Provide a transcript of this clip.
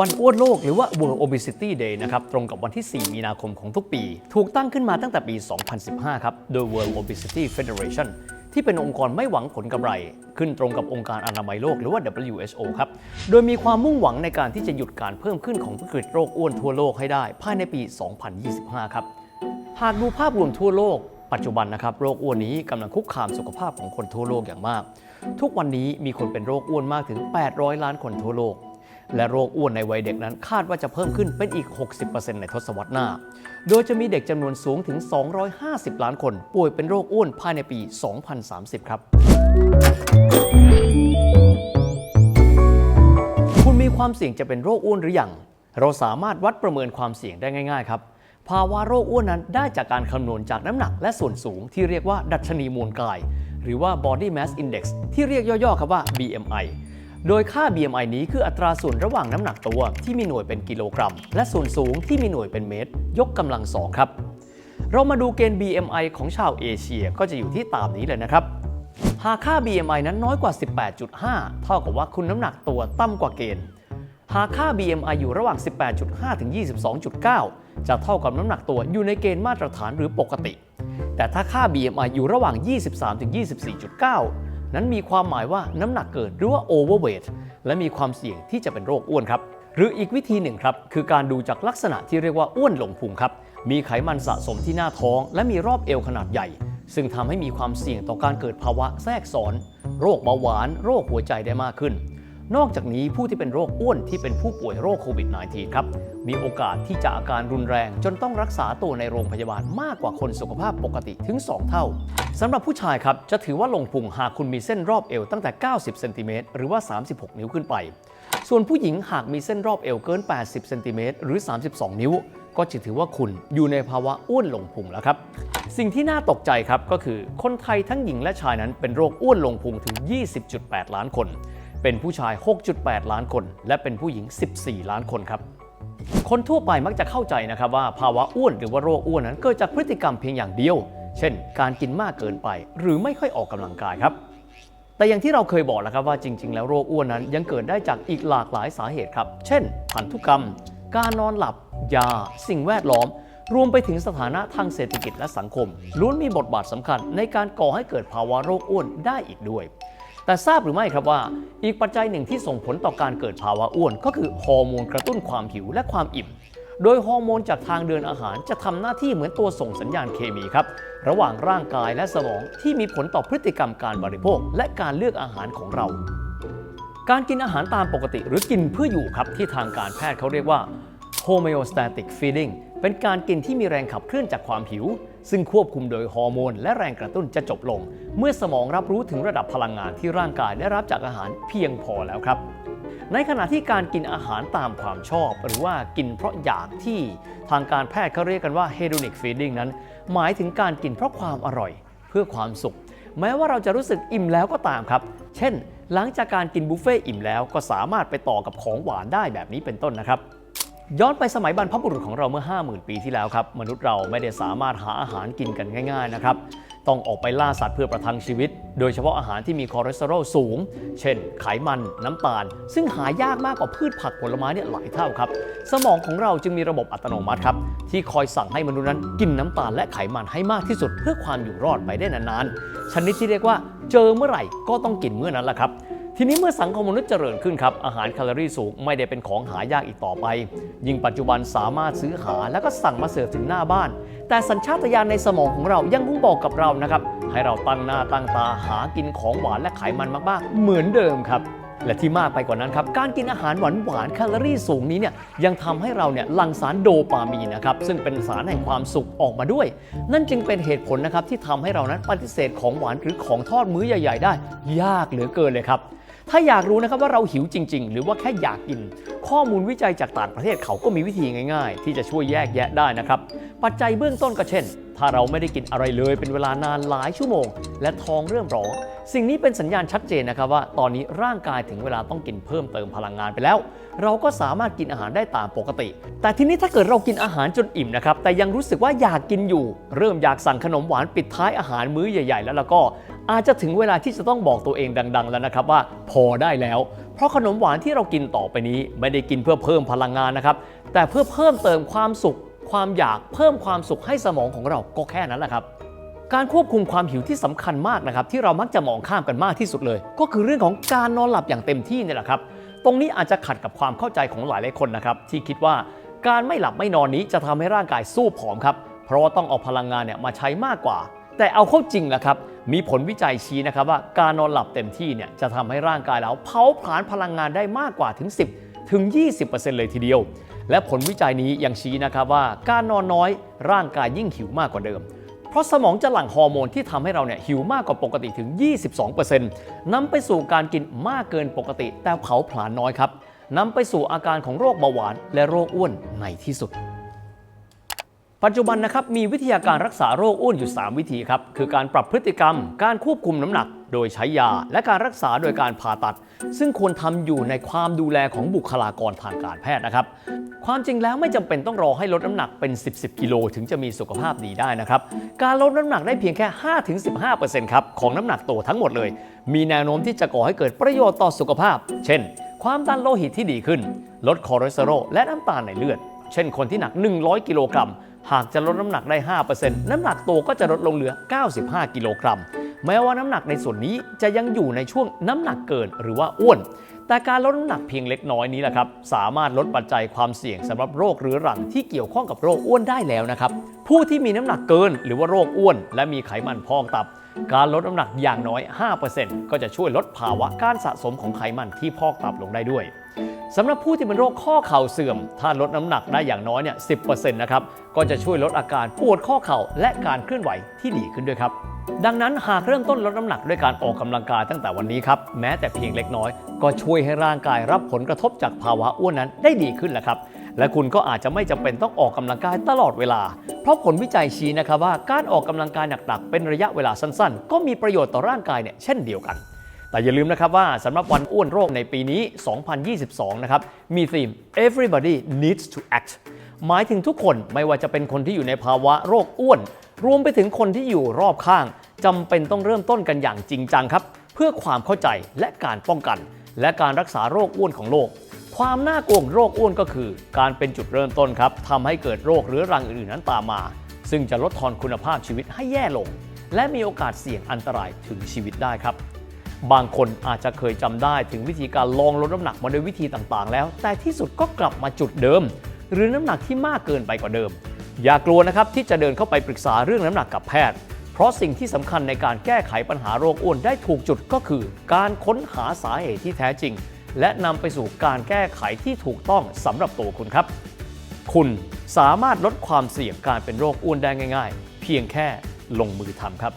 วันอ้วนโลกหรือว่า World Obesity Day นะครับตรงกับวันที่ 4 มีนาคมของทุกปี ถูกตั้งขึ้นมาตั้งแต่ปี 2015 ครับ โดย World Obesity Federation ที่เป็นองค์กรไม่หวังผลกำไร ขึ้นตรงกับองค์การอนามัยโลกหรือว่า WHO ครับ โดยมีความมุ่งหวังในการที่จะหยุดการเพิ่มขึ้นของวิกฤตโรคอ้วนทั่วโลกให้ได้ ภายในปี 2025 ครับ หากดูภาพรวมทั่วโลกปัจจุบันนะครับโรคอ้วนนี้กำลังคุกคามสุขภาพของคนทั่วโลกอย่างมาก ทุกวันนี้มีคนเป็นโรคอ้วนมากถึง 800 ล้านคนทั่วโลก และโรคอ้วนในวัยเด็กนั้นคาดว่าจะเพิ่มขึ้นเป็นอีก 60%ในทศวรรษหน้า โดยจะมีเด็กจำนวนสูงถึง 250 ล้านคน ป่วยเป็นโรคอ้วนภายในปี 2030 ครับ คุณมีความเสี่ยงจะเป็นโรคอ้วนหรือยัง เราสามารถวัดประเมินความเสี่ยงได้ง่ายๆ ครับภาวะโรคอ้วนนั้นได้จากการคำนวณจากน้ำหนักและส่วนสูงที่เรียกว่าดัชนีมวลกาย หรือว่า body mass index ที่เรียกย่อๆ ครับว่า BMI โดยค่า BMI นี้คืออัตราส่วนระหว่างน้ำหนักตัวที่มีหน่วยเป็นกิโลกรัม และส่วนสูงที่มีหน่วยเป็นเมตร ยกกำลังสองครับ เรามาดูเกณฑ์ BMI ของชาวเอเชียก็จะอยู่ที่ตามนี้เลยนะครับ หากค่า BMI นั้นน้อยกว่า 18.5 เท่ากับว่าคุณน้ำหนักตัวต่ำกว่าเกณฑ์ หากค่า BMI อยู่ระหว่าง 18.5 ถึง 22.9 จะเท่ากับน้ำหนักตัวอยู่ในเกณฑ์มาตรฐานหรือปกติ แต่ถ้าค่า BMI อยู่ระหว่าง 23 ถึง 24.9 นั้นมีความหมายว่าน้ำหนักเกินหรือว่า overweight และมีความเสี่ยงที่จะเป็นโรคอ้วนครับ หรืออีกวิธีหนึ่งครับ คือการดูจากลักษณะที่เรียกว่าอ้วนหลงพุงครับ มีไขมันสะสมที่หน้าท้อง และมีรอบเอวขนาดใหญ่ ซึ่งทำให้มีความเสี่ยงต่อการเกิดภาวะแทรกซ้อน โรคเบาหวาน โรคหัวใจได้มากขึ้น นอกจากนี้ผู้ที่เป็นโรคอ้วนที่เป็นผู้ป่วยโรคโควิด -19 ครับ มีโอกาสที่จะอาการรุนแรงจนต้องรักษาตัวในโรงพยาบาลมากกว่าคนสุขภาพปกติถึง 2 เท่าสำหรับผู้ชายครับ จะถือว่าลงพุงหากคุณมีเส้นรอบเอวตั้งแต่ 90เซนติเมตรหรือว่า 36 นิ้วขึ้นไป ส่วนผู้หญิงหากมีเส้นรอบเอวเกิน 80เซนติเมตรหรือ 32 นิ้ว ก็จะถือว่าคุณอยู่ในภาวะอ้วนลงพุงแล้วครับสิ่งที่น่าตกใจครับก็คือคนไทยทั้งหญิงและชายนั้นเป็นโรคอ้วนลงพุงถึง 20.8 ล้านคน เป็นผู้ชาย 6.8 ล้านคน และเป็นผู้หญิง 14 ล้านคนครับ คนทั่วไปมักจะเข้าใจนะครับว่าภาวะอ้วนหรือว่าโรคอ้วนนั้นเกิดจากพฤติกรรมเพียงอย่างเดียว เช่น การกินมากเกินไป หรือไม่ค่อยออกกำลังกายครับแต่อย่างที่เราเคยบอกแล้วครับว่าจริง ๆ แล้วโรคอ้วนนั้นยังเกิดได้จากอีกหลากหลายสาเหตุครับ เช่น พันธุกรรม การนอนหลับ ยา สิ่งแวดล้อม รวมไปถึงสถานะทางเศรษฐกิจและสังคมล้วนมีบทบาทสำคัญในการก่อให้เกิดภาวะโรคอ้วนได้อีกด้วย แต่ทราบหรือไม่ครับว่า อีกปัจจัยหนึ่งที่ส่งผลต่อการเกิดภาวะอ้วน ก็คือฮอร์โมนกระตุ้นความหิวและความอิ่ม โดยฮอร์โมนจากทางเดินอาหารจะทำหน้าที่เหมือนตัวส่งสัญญาณเคมีครับ ระหว่างร่างกายและสมองที่มีผลต่อพฤติกรรมการบริโภค และการเลือกอาหารของเรา การกินอาหารตามปกติหรือกินเพื่ออยู่ครับที่ทางการแพทย์เขาเรียกว่า homeostatic feeding เป็นการกินที่มีแรงขับเคลื่อนจากความหิว ซึ่งควบคุมโดยฮอร์โมนและแรงกระตุ้นจะจบลง เมื่อสมองรับรู้ถึงระดับพลังงานที่ร่างกายได้รับจากอาหารเพียงพอแล้วครับ ในขณะที่การกินอาหารตามความชอบ หรือว่ากินเพราะอยากที่ทางการแพทย์เขาเรียกกันว่า hedonic feeding นั้น หมายถึงการกินเพราะความอร่อย เพื่อความสุข แม้ว่าเราจะรู้สึกอิ่มแล้วก็ตามครับ เช่น หลังจากการกินบุฟเฟ่อิ่มแล้วก็สามารถไปต่อกับของหวานได้แบบนี้เป็นต้นนะครับ ย้อนไปสมัยบรรพบุรุษของเราเมื่อ 50,000 ปีที่แล้วครับ มนุษย์เราไม่ได้สามารถหาอาหารกินกันง่าย ๆ นะครับ ต้องออกไปล่าสัตว์เพื่อประทังชีวิต โดยเฉพาะอาหารที่มีคอเลสเตอรอลสูง เช่น ไขมัน น้ำตาล ซึ่งหายากมากกว่าพืชผักผลไม้เนี่ยหลายเท่าครับ สมองของเราจึงมีระบบอัตโนมัติครับ ที่คอยสั่งให้มนุษย์นั้นกินน้ำตาลและไขมันให้มากที่สุด เพื่อความอยู่รอดไปได้นานๆชนิดที่เรียกว่า เจอเมื่อไหร่ก็ต้องกินเมื่อนั้นแหละครับ ทีนี้เมื่อสังคมมนุษย์เจริญขึ้นครับอาหารแคลอรี่สูงไม่ได้เป็นของหายากอีกต่อไป ยิ่งปัจจุบันสามารถซื้อหาแล้วก็สั่งมาเสิร์ฟถึงหน้าบ้าน แต่สัญชาตญาณในสมองของเรายังคงบอกกับเรานะครับให้เราตั้งหน้าตั้งตาหากินของหวานและไขมันมากๆ เหมือนเดิมครับและที่มากไปกว่านั้นครับ การกินอาหารหวานหวานแคลอรี่สูงนี้เนี่ยยังทำให้เราเนี่ยหลั่งสารโดปามีนนะครับ ซึ่งเป็นสารแห่งความสุขออกมาด้วย นั่นจึงเป็นเหตุผลนะครับที่ทำให้เรานั้นปฏิเสธของหวานหรือของทอดมื้อใหญ่ ๆ ได้ ยากเหลือเกินเลยครับ ถ้าอยากรู้นะครับว่าเราหิวจริง ๆ หรือว่าแค่อยากกิน ข้อมูลวิจัยจากต่างประเทศเขาก็มีวิธีง่าย ๆ ที่จะช่วยแยกแยะได้นะครับ ปัจจัยเบื้องต้นก็เช่น ถ้าเราไม่ได้กินอะไรเลยเป็นเวลานานหลายชั่วโมง และท้องเริ่มร้อง สิ่งนี้เป็นสัญญาณชัดเจนนะครับว่าตอนนี้ร่างกายถึงเวลาต้องกินเพิ่มเติมพลังงานไปแล้ว เราก็สามารถกินอาหารได้ตามปกติ แต่ทีนี้ถ้าเกิดเรากินอาหารจนอิ่มนะครับแต่ยังรู้สึกว่าอยากกินอยู่ เริ่มอยากสั่งขนมหวานปิดท้ายอาหารมื้อใหญ่ ๆ แล้วแล้วก็ อาจจะถึงเวลาที่จะต้องบอกตัวเองดัง ๆ แล้วนะครับว่าพอได้แล้ว เพราะขนมหวานที่เรากินต่อไปนี้ ไม่ได้กินเพื่อเพิ่มพลังงานนะครับ แต่เพื่อเพิ่มเติมความสุข ความอยากเพิ่มความสุขให้สมองของเราก็แค่นั้นแหละครับการควบคุมความหิวที่สำคัญมากนะครับที่เรามักจะมองข้ามกันมากที่สุดเลย ก็คือเรื่องของการนอนหลับอย่างเต็มที่นี่แหละครับ ตรงนี้อาจจะขัดกับความเข้าใจของหลายหลายคนนะครับที่คิดว่าการไม่หลับไม่นอนนี้จะทำให้ร่างกายสู้ผอมครับเพราะว่าต้องเอาพลังงานเนี่ยมาใช้มากกว่า แต่เอาเข้าจริงนะครับ มีผลวิจัยชี้นะครับว่าการนอนหลับเต็มที่เนี่ยจะทำให้ร่างกายเราเผาผลาญพลังงานได้มากกว่าถึง 10 ถึง 20%เลยทีเดียว และผลวิจัยนี้ยังชี้นะครับว่าการนอนน้อยร่างกายยิ่งหิวมากกว่าเดิม เพราะสมองจะหลั่งฮอร์โมนที่ทำให้เราเนี่ยหิวมากกว่าปกติถึง 22%นำไปสู่การกินมากเกินปกติ แต่เผาผลาญน้อยครับนำไปสู่อาการของโรคเบาหวานและโรคอ้วนในที่สุด ปัจจุบันนะครับมีวิทยาการรักษาโรคอ้วนอยู่ 3 วิธีครับ คือการปรับพฤติกรรม การควบคุมน้ำหนัก โดยใช้ยา และการรักษาโดยการผ่าตัด ซึ่งควรทำอยู่ในความดูแลของบุคลากรทางการแพทย์นะครับ ความจริงแล้วไม่จำเป็นต้องรอให้ลดน้ำหนักเป็น 10 10กิโลถึงจะมีสุขภาพดีได้นะครับ การลดน้ำหนักได้เพียงแค่ 5-15%ครับของน้ำหนักตัวทั้งหมดเลย มีแนวโน้มที่จะก่อให้เกิดประโยชน์ต่อสุขภาพ เช่น ความดันโลหิตที่ดีขึ้น ลดคอเลสเตอรอลและน้ำตาลในเลือด เช่น คนที่หนัก 100 กิโลกรัม หากจะลดน้ำหนักได้ 5%น้ำหนักตัวก็จะลดลงเหลือ 95 กิโลกรัม แม้ว่าน้ำหนักในส่วนนี้จะยังอยู่ในช่วงน้ำหนักเกินหรือว่าอ้วน แต่การลดน้ำหนักเพียงเล็กน้อยนี้แหละครับ สามารถลดปัจจัยความเสี่ยงสำหรับโรคเรื้อรังที่เกี่ยวข้องกับโรคอ้วนได้แล้วนะครับ ผู้ที่มีน้ำหนักเกินหรือว่าโรคอ้วน และมีไขมันพอกตับ การลดน้ำหนักอย่างน้อย 5%ก็จะช่วยลดภาวะการสะสมของไขมันที่พอกตับลงได้ด้วย สำหรับผู้ที่เป็นโรคข้อเข่าเสื่อม ถ้าลดน้ำหนักได้อย่างน้อยเนี่ย10%นะครับ ก็จะช่วยลดอาการปวดข้อเข่าและการเคลื่อนไหวที่ดีขึ้นด้วยครับ ดังนั้นหากเริ่มต้นลดน้ำหนักด้วยการออกกำลังกายตั้งแต่วันนี้ครับ แม้แต่เพียงเล็กน้อย ก็ช่วยให้ร่างกายรับผลกระทบจากภาวะอ้วนนั้นได้ดีขึ้นแหละครับ และคุณก็อาจจะไม่จำเป็นต้องออกกำลังกายตลอดเวลา เพราะผลวิจัยชี้นะครับว่าการออกกำลังกายหนักๆเป็นระยะเวลาสั้น ๆ ก็มีประโยชน์ต่อร่างกายเนี่ยเช่นเดียวกัน แต่อย่าลืมนะครับว่าสำหรับวันอ้วนโรคในปีนี้ 2022 นะครับ มีธีม everybody needs to act หมายถึงทุกคนไม่ว่าจะเป็นคนที่อยู่ในภาวะโรคอ้วน รวมไปถึงคนที่อยู่รอบข้างจำเป็นต้องเริ่มต้นกันอย่างจริงจังครับ เพื่อความเข้าใจและการป้องกัน และการรักษาโรคอ้วนของโลก ความน่ากลัวของโรคอ้วนก็คือ การเป็นจุดเริ่มต้นครับทำให้เกิดโรคเรื้อรังอื่นๆนั้นตามมา ซึ่งจะลดทอนคุณภาพชีวิตให้แย่ลง และมีโอกาสเสี่ยงอันตรายถึงชีวิตได้ครับ บางคนอาจจะเคยจำได้ถึงวิธีการลองลดน้ำหนักมาโดยวิธีต่างๆ แล้ว แต่ที่สุดก็กลับมาจุดเดิม หรือน้ำหนักที่มากเกินไปกว่าเดิม อย่ากลัวนะครับที่จะเดินเข้าไปปรึกษาเรื่องน้ำหนักกับแพทย์ เพราะสิ่งที่สำคัญในการแก้ไขปัญหาโรคอ้วนได้ถูกจุดก็คือ การค้นหาสาเหตุที่แท้จริง และนำไปสู่การแก้ไขที่ถูกต้องสำหรับตัวคุณครับ คุณสามารถลดความเสี่ยงการเป็นโรคอ้วนได้ง่าย ๆ เพียงแค่ลงมือทำครับ